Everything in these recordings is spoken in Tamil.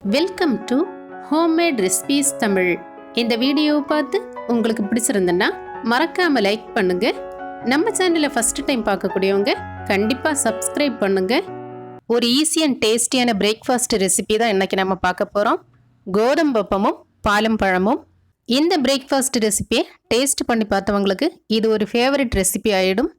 Welcome to homemade recipes Tamil இந்த வீடியோவை பார்த்து உங்களுக்கு பிடிச்சிருந்துன்னா மறக்காம லைக் பண்ணுங்க. நம்ம சேனலை ஃபர்ஸ்ட் டைம் பார்க்கக்கூடியவங்க கண்டிப்பாக சப்ஸ்கிரைப் பண்ணுங்க. ஒரு ஈஸி அண்ட் டேஸ்டியான பிரேக்ஃபாஸ்ட் ரெசிபி தான் இன்றைக்கி நம்ம பார்க்க போகிறோம் கோதம்பப்பமும் பாலும் பழமும். இந்த பிரேக்ஃபாஸ்ட் ரெசிபியை டேஸ்ட் பண்ணி பார்த்தவங்களுக்கு இது ஒரு ஃபேவரட் ரெசிபி ஆகிடும்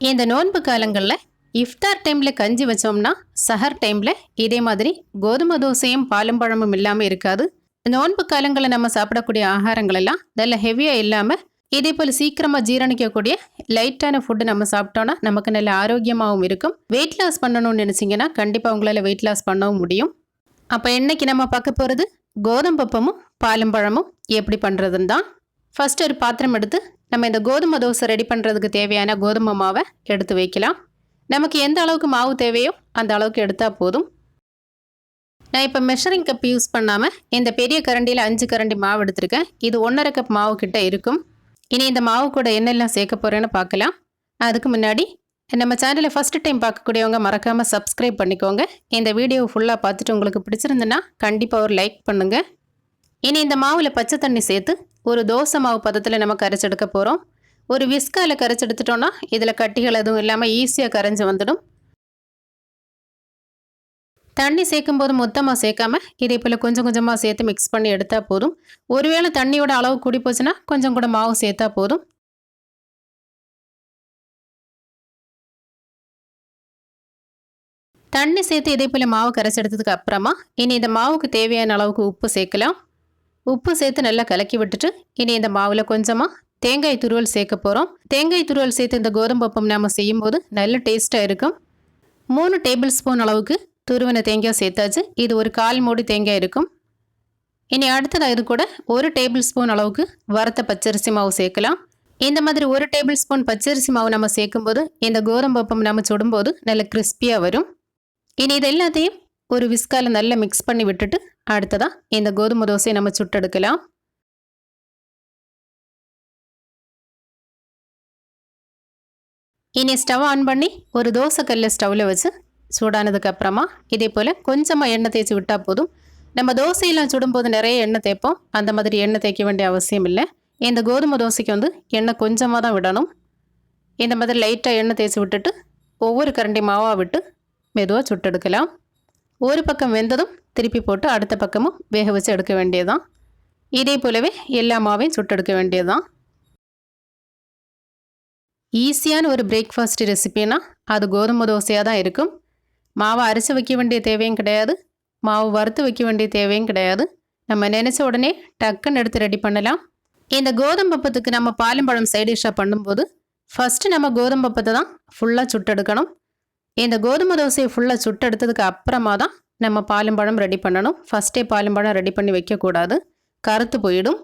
இந்த நோன்பு காலங்களில் இஃப்தார் டைமில் கஞ்சி வச்சோம்னா சஹர் டைமில் இதே மாதிரி கோதுமை தோசையும் பாலும் பழமும் இல்லாமல் இருக்காது. நோன்பு காலங்களில் நம்ம சாப்பிடக்கூடிய ஆகாரங்கள் எல்லாம் நல்ல ஹெவியாக இல்லாமல் இதே போல் சீக்கிரமாக ஜீரணிக்கக்கூடிய லைட்டான ஃபுட்டு நம்ம சாப்பிட்டோன்னா நமக்கு நல்ல ஆரோக்கியமாகவும் இருக்கும். வெயிட் லாஸ் பண்ணணும்னு நினச்சிங்கன்னா கண்டிப்பாக உங்களால் வெயிட் லாஸ் பண்ணவும் முடியும். அப்போ இன்னைக்கு நம்ம பார்க்க போகிறது கோதுமை பப்பமும் பாலும் பழமும் எப்படி பண்ணுறதுன்னு தான். ஃபர்ஸ்ட் ஒரு பாத்திரம் எடுத்து நம்ம இந்த கோதுமை தோசை ரெடி பண்ணுறதுக்கு தேவையான கோதுமை மாவை எடுத்து வைக்கலாம். நமக்கு எந்த அளவுக்கு மாவு தேவையோ அந்த அளவுக்கு எடுத்தால் போதும். நான் இப்போ மெஷரிங் கப் யூஸ் பண்ணாமல் இந்த பெரிய கரண்டியில் அஞ்சு கரண்டி மாவு எடுத்திருக்கேன். இது ஒன்றரை கப் மாவு கிட்ட இருக்கும். இனி இந்த மாவு கூட என்னெல்லாம் சேர்க்க போகிறேன்னு பார்க்கலாம். அதுக்கு முன்னாடி நம்ம சேனலை ஃபஸ்ட்டு டைம் பார்க்கக்கூடியவங்க மறக்காமல் சப்ஸ்கிரைப் பண்ணிக்கோங்க. இந்த வீடியோ ஃபுல்லாக பார்த்துட்டு உங்களுக்கு பிடிச்சிருந்துன்னா கண்டிப்பாக ஒரு லைக் பண்ணுங்கள் இனி இந்த மாவில் பச்சை தண்ணி சேர்த்து ஒரு தோசை மாவு பதத்தில் நம்ம கரைச்செடுக்க போகிறோம் ஒரு விஸ்க்கால கரைச்சி எடுத்துட்டோன்னா இதில் கட்டிகள் எதுவும் இல்லாமல் ஈஸியாக கரைஞ்சி வந்துடும். தண்ணி சேர்க்கும் போது மொத்தமாக சேர்க்காம இதே போல் கொஞ்சம் கொஞ்சமாக சேர்த்து மிக்ஸ் பண்ணி எடுத்தால் போதும். ஒருவேளை தண்ணியோட அளவு கூடி போச்சுன்னா கொஞ்சம் கூட மாவு சேர்த்தா போதும். தண்ணி சேர்த்து இதே போல் மாவு கரைச்செடுத்ததுக்கு அப்புறமா இனி இந்த மாவுக்கு தேவையான அளவுக்கு உப்பு சேர்க்கலாம். உப்பு சேர்த்து நல்லா கலக்கி விட்டுட்டு இனி இந்த மாவில் கொஞ்சமாக தேங்காய் துருவல் சேர்க்க போகிறோம் தேங்காய் துருவல் சேர்த்து இந்த கோதுமை பப்பம் நாம் செய்யும்போது நல்ல டேஸ்ட்டாக இருக்கும். மூணு டேபிள் ஸ்பூன் அளவுக்கு துருவின தேங்காய் சேர்த்தாச்சு. இது ஒரு கால் மூடி தேங்காய் இருக்கும். இனி அடுத்ததாக இது கூட ஒரு டேபிள் ஸ்பூன் அளவுக்கு வறுத்த பச்சரிசி மாவு சேர்க்கலாம். இந்த மாதிரி ஒரு டேபிள் ஸ்பூன் பச்சரிசி மாவு நம்ம சேர்க்கும்போது இந்த கோதுமை நம்ம சுடும்போது நல்ல கிறிஸ்பியாக வரும். இனி இது எல்லாத்தையும் ஒரு விஸ்கால நல்லா மிக்ஸ் பண்ணி விட்டுட்டு அடுத்ததாக இந்த கோதுமை தோசையை நம்ம சுட்டெடுக்கலாம். இனி ஸ்டவ் ஆன் பண்ணி ஒரு தோசை கல்லில் ஸ்டவ்வில் வச்சு சூடானதுக்கு அப்புறமா இதே போல் கொஞ்சமாக எண்ணெய் தேய்ச்சி விட்டால் போதும். நம்ம தோசையெல்லாம் சுடும்போது நிறைய எண்ணெய் தேய்ப்போம். அந்த மாதிரி எண்ணெய் தேய்க்க வேண்டிய அவசியம் இல்லை. இந்த கோதுமை தோசைக்கு வந்து எண்ணெய் கொஞ்சமாக தான் விடணும். இந்த மாதிரி லைட்டாக எண்ணெய் தேய்ச்சி விட்டுட்டு ஒவ்வொரு கரண்டி மாவாக விட்டு மெதுவாக சுட்டெடுக்கலாம். ஒரு பக்கம் வெந்ததும் திருப்பி போட்டு அடுத்த பக்கமும் வேக வச்சு எடுக்க வேண்டியதுதான். இதே போலவே எல்லா மாவையும் சுட்டெடுக்க வேண்டியதுதான். ஈஸியான ஒரு பிரேக்ஃபாஸ்ட் ரெசிபினா அது கோதுமை தோசையாக தான் இருக்கும். மாவை அரைச்சி வைக்க வேண்டிய தேவையும் கிடையாது. மாவு வறுத்து வைக்க வேண்டிய தேவையும் கிடையாது. நம்ம நினச்ச உடனே டக்குன்னு எடுத்து ரெடி பண்ணலாம். இந்த கோதுமை பப்பத்துக்கு நம்ம பாலும் பழம் சைட் பண்ணும்போது ஃபஸ்ட்டு நம்ம கோதுமை பப்பத்தை தான் ஃபுல்லாக சுட்டெடுக்கணும். இந்த கோதுமை தோசையை ஃபுல்லாக சுட்டெடுத்ததுக்கு அப்புறமா தான் நம்ம பாலும் பழம் ரெடி பண்ணணும். ஃபஸ்ட்டே பாலும் பழம் ரெடி பண்ணி வைக்கக்கூடாது. கருத்து போயிடும்.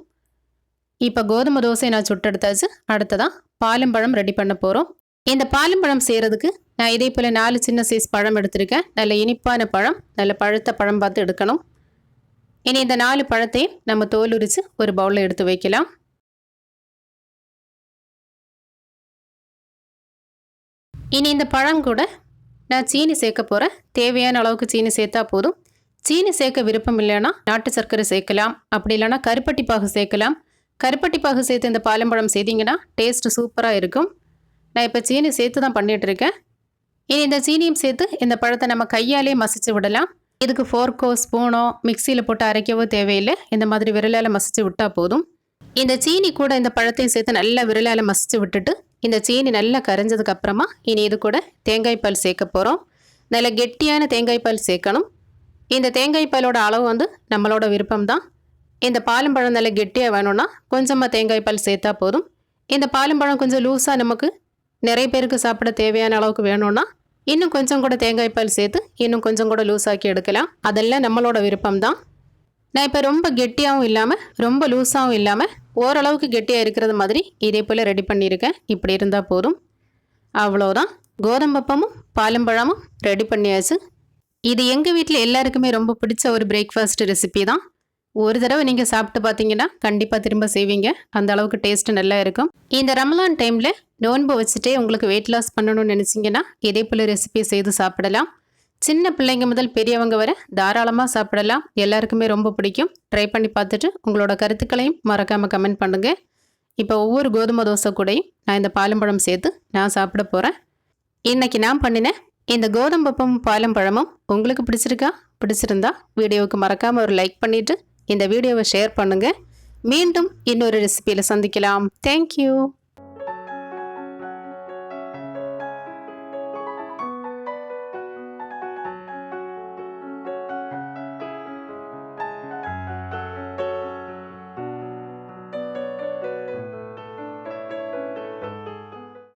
இப்போ கோதுமை தோசை நான் சுட்டெடுத்தாச்சு. அடுத்ததான் பாலும் பழம் ரெடி பண்ண போகிறோம் இந்த பாலும் பழம் செய்கிறதுக்கு நான் இதே போல் நாலு சின்ன சைஸ் பழம் எடுத்திருக்கேன். நல்ல இனிப்பான பழம் நல்ல பழுத்த பழம் பார்த்து எடுக்கணும். இனி இந்த நாலு பழத்தையும் நம்ம தோல் உரித்து ஒரு பவுலில் எடுத்து வைக்கலாம். இனி இந்த பழம் கூட நான் சீனி சேர்க்க போகிறேன் தேவையான அளவுக்கு சீனி சேர்த்தா போதும். சீனி சேர்க்க விருப்பம் இல்லைன்னா நாட்டு சர்க்கரை சேர்க்கலாம். அப்படி இல்லைன்னா கருப்பட்டி பாகு சேர்க்கலாம். கருப்பட்டி பாகு சேர்த்து இந்த பாலம்பழம் செய்தீங்கன்னா டேஸ்ட்டு சூப்பராக இருக்கும். நான் இப்போ சீனி சேர்த்து தான் பண்ணிகிட்ருக்கேன் இனி இந்த சீனியும் சேர்த்து இந்த பழத்தை நம்ம கையாலே மசிச்சு விடலாம். இதுக்கு ஃபோர்க்கோ ஸ்பூனோ மிக்சியில் போட்டு அரைக்கவோ தேவையில்லை. இந்த மாதிரி விரலால் மசிச்சு விட்டால் போதும். இந்த சீனி கூட இந்த பழத்தையும் சேர்த்து நல்லா விரலால் மசிச்சு விட்டுட்டு இந்த சீனி நல்லா கரைஞ்சதுக்கு அப்புறமா இனி இது கூட தேங்காய் பால் சேர்க்க போகிறோம் நல்ல கெட்டியான தேங்காய் பால் சேர்க்கணும். இந்த தேங்காய் பாலோட அளவு வந்து நம்மளோட விருப்பம் தான் இந்த பாலம்பழம் நல்லா கெட்டியாக வேணும்னா கொஞ்சமாக தேங்காய் பால் சேர்த்தா போதும். இந்த பாலும் பழம் கொஞ்சம் லூஸாக நமக்கு நிறைய பேருக்கு சாப்பிட தேவையான அளவுக்கு வேணும்னா இன்னும் கொஞ்சம் கூட தேங்காய் பால் சேர்த்து இன்னும் கொஞ்சம் கூட லூஸாக்கி எடுக்கலாம். அதெல்லாம் நம்மளோட விருப்பம் தான் நான் இப்போ ரொம்ப கெட்டியாகவும் இல்லாமல் ரொம்ப லூஸாகவும் இல்லாமல் ஓரளவுக்கு கெட்டியாக இருக்கிறது மாதிரி இதே போல் ரெடி பண்ணியிருக்கேன். இப்படி இருந்தால் போதும். அவ்வளோதான் கோதம்பப்பமும் பாலும்பழமும் ரெடி பண்ணியாச்சு. இது எங்கள் வீட்டில் எல்லாருக்குமே ரொம்ப பிடிச்ச ஒரு பிரேக்ஃபாஸ்ட் ரெசிபி தான். ஒரு தடவை நீங்கள் சாப்பிட்டு பார்த்தீங்கன்னா கண்டிப்பாக திரும்ப செய்வீங்க. அந்த அளவுக்கு டேஸ்ட் நல்லா இருக்கும். இந்த ரமலான் டைமில் நோன்பு வச்சுட்டே உங்களுக்கு வெயிட் லாஸ் பண்ணணும்னு நினச்சிங்கன்னா இதே போல் ரெசிபி செய்து சாப்பிடலாம். சின்ன பிள்ளைங்க முதல் பெரியவங்க வரை தாராளமாக சாப்பிடலாம். எல்லாருக்குமே ரொம்ப பிடிக்கும். ட்ரை பண்ணி பார்த்துட்டு உங்களோட கருத்துக்களையும் மறக்காமல் கமெண்ட் பண்ணுங்கள் இப்போ ஒவ்வொரு கோதுமை தோசை கூடயும் நான் இந்த பாலம்பழம் சேர்த்து நான் சாப்பிட போகிறேன் இன்றைக்கி நான் பண்ணினேன் இந்த கோதுமை பப்பமும் பாலம்பழமும் உங்களுக்கு பிடிச்சிருக்கா? பிடிச்சிருந்தா வீடியோவுக்கு மறக்காமல் ஒரு லைக் பண்ணிவிட்டு இந்த வீடியோவை ஷேர் பண்ணுங்கள் மீண்டும் இன்னொரு ரெசிபியில் சந்திக்கலாம். தேங்க்யூ